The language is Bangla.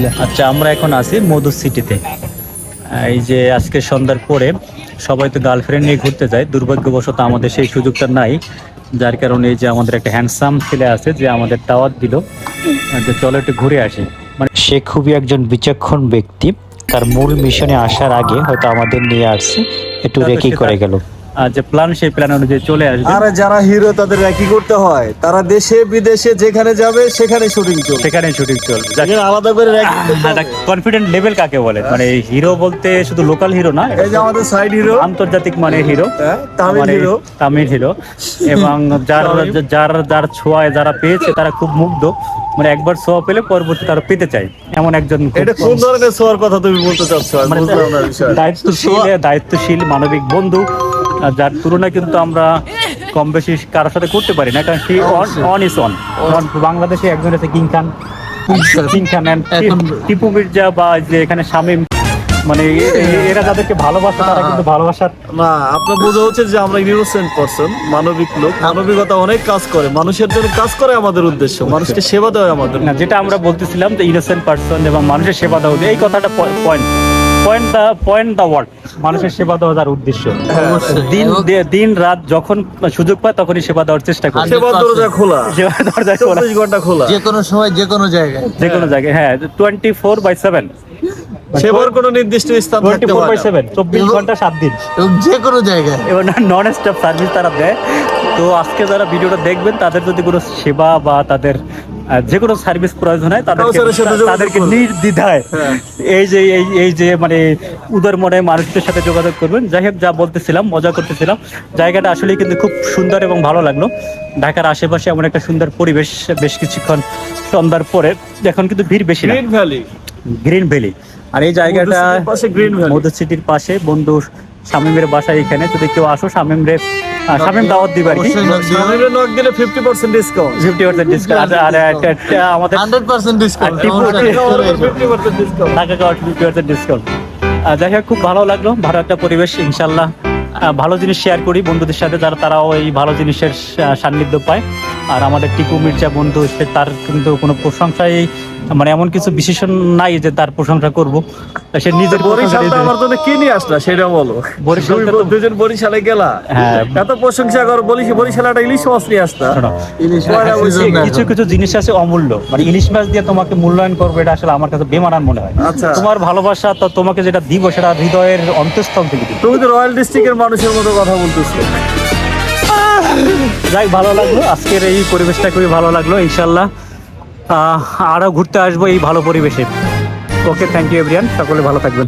আলহামদুলিল্লাহ। আচ্ছা আমরা এখন আছি মধু সিটিতে। এই যে আজকে সন্ধ্যার পরে সবাই তো গার্লফ্রেন্ড নিয়ে ঘুরতে যায়। দুর্ভাগ্যবশত আমাদের সেই সুযোগটা নাই যার কারণে এই যে আমাদের একটা হ্যান্ডসাম ছেলে আছে যে আমাদের দাওয়াত দিল যে চলো একটু ঘুরে আসি। মানে সে খুবই একজন বিচক্ষণ ব্যক্তি। তার মূল মিশনে আসার আগে হয়তো আমাদের নিয়ে আসছে একটু রেকি করে গেল। যে প্ল্যান সেই প্ল্যান অনুযায়ী চলে আসবে। আরে যারা হিরো তাদের একই করতে হয়? তারা দেশে বিদেশে যেখানে যাবে সেখানে শুটিং চলবে। সেখানে শুটিং চলবে। আলাদা করে। কনফিডেন্ট লেভেল কাকে বলে? মানে হিরো বলতে শুধু লোকাল হিরো না এই যে আমাদের সাইড হিরো আন্তর্জাতিক মানের হিরো তামিল মানে হিরো তামিল হিরো এবং যার যার যার ছোঁয়ায় যারা পেয়েছে তারা খুব মুগ্ধ। মানে একবার ছোঁয়া পেলে পরবর্তী তারা পেতে চায়। এমন একজন এটা কোন ধরনের সোয়ার কথা তুমি বলতে চাচ্ছ? মানে দায়িত্বশীল দায়িত্বশীল মানবিক বন্ধু। যার তুলনায় কিন্তু আমরা কম বেশি কারোর সাথে করতে পারি না। কারণ সে অন ইস অন বাংলাদেশে একজন আছে কিং খান। কিং খান। টিপু মির্জা বা যে এখানে শামীম মানে এ- এরা যাদেরকে ভালোবাসে তারা কিন্তু ভালোবাসার না আপনার বোঝা উচিত যে আমরা ইনোসেন্ট পারসন মানবিক লোক। মানবিকতা অনেক কাজ করে। মানুষের জন্য কাজ করে আমাদের উদ্দেশ্য। মানুষকে সেবা দেওয়া আমাদের না যেটা আমরা বলতেছিলাম যে ইনোসেন্ট পার্সন এবং মানুষের সেবা দেওয়া এই কথাটা point point the point the word মানুষের সেবা দেওয়া তার উদ্দেশ্য। দিন দিন রাত যখন সুযোগ পায় তখনই সেবা দেওয়ার চেষ্টা করি। সেবার দরজা খোলা। সেবা দরজা খোলা। ঘণ্টা খোলা। যে কোনো সময় যে কোনো জায়গায়। যে কোনো জায়গায় হ্যাঁ টোয়েন্টি ফোর বাই সেভেন সেবার কোনো নির্দিষ্ট স্থান থাকতে পারে না। সেভেন চব্বিশ ঘণ্টা সাত দিন। এবং যে কোনো জায়গায়। এবার নন স্টপ সার্ভিস তারা দেয়। তো আজকে যারা ভিডিওটা দেখবেন তাদের যদি কোনো সেবা বা তাদের যে কোনো সার্ভিস প্রয়োজন হয় তাদেরকে নির্দ্বিধায় হ্যাঁ। এই যে এই এই যে মানে উদার মনে মানুষদের সাথে যোগাযোগ করবেন। যাই হোক যা বলতেছিলাম মজা করতেছিলাম। জায়গাটা আসলে কিন্তু খুব সুন্দর এবং ভালো লাগল। ঢাকার আশেপাশে এমন একটা সুন্দর পরিবেশ বেশ কিছুক্ষণ সন্ধ্যার পরে। এখন কিন্তু ভিড় বেশি গ্রিন ভ্যালি। Green valley. আর এই জায়গাটা মধু সিটির পাশে বন্ধু শামিমের বাসা এখানে। যদি কেউ আসো শামিম রে শামিম দাওয়াত দিবে আর কি। অবশ্যই নক দিলে fifty percent discount fifty percent discount আর আমাদের হান্ড্রেড পার্সেন্ট ডিসকাউন্ট আর Tipu- fifty percent discount Dhaka গাওয়ার ফিফটি পার্সেন্ট ডিসকাউন্ট যাই হোক খুব ভালো লাগল। ভালো একটা পরিবেশ ইনশাল্লাহ। ভালো জিনিস শেয়ার করি। বন্ধুদের সাথে যারা তারাও এই ভালো জিনিসের সান্নিধ্য পায়। আর আমাদের টিপু মির্জা বন্ধু সে তার কিন্তু কোনো প্রশংসাই মানে এমন কিছু বিশেষণ নাই যে তার প্রশংসা করব। সে নিজের আমার জন্য কি নিয়ে আসলা? সেটা বলো। দুই- দুজন বরিশালে গেলা। হ্যাঁ। এত প্রশংসা করো বলিস বরিশালে একটা ইলিশ মাছ নিয়ে আসতা। কিছু কিছু জিনিস আছে অমূল্য। মানে ইলিশ মাছ দিয়ে তোমাকে মূল্যায়ন করবে এটা আসলে আমার কাছে বেমানান মনে হয়। আচ্ছা। তোমার ভালোবাসা তো তোমাকে যেটা দিব সেটা হৃদয়ের অন্তঃস্থল থেকে তুমি তো রয়্যাল ডিস্ট্রিক্টের মানুষের মতো কথা বলতেছো। যাই ভালো লাগল। আজকের এই পরিবেশটা খুবই ভালো লাগল, ইনশাল্লাহ। আরও আরও ঘুরতে আসব এই ভালো পরিবেশে। ওকে থ্যাংক ইউ এভরিয়ান সকলে ভালো থাকবেন।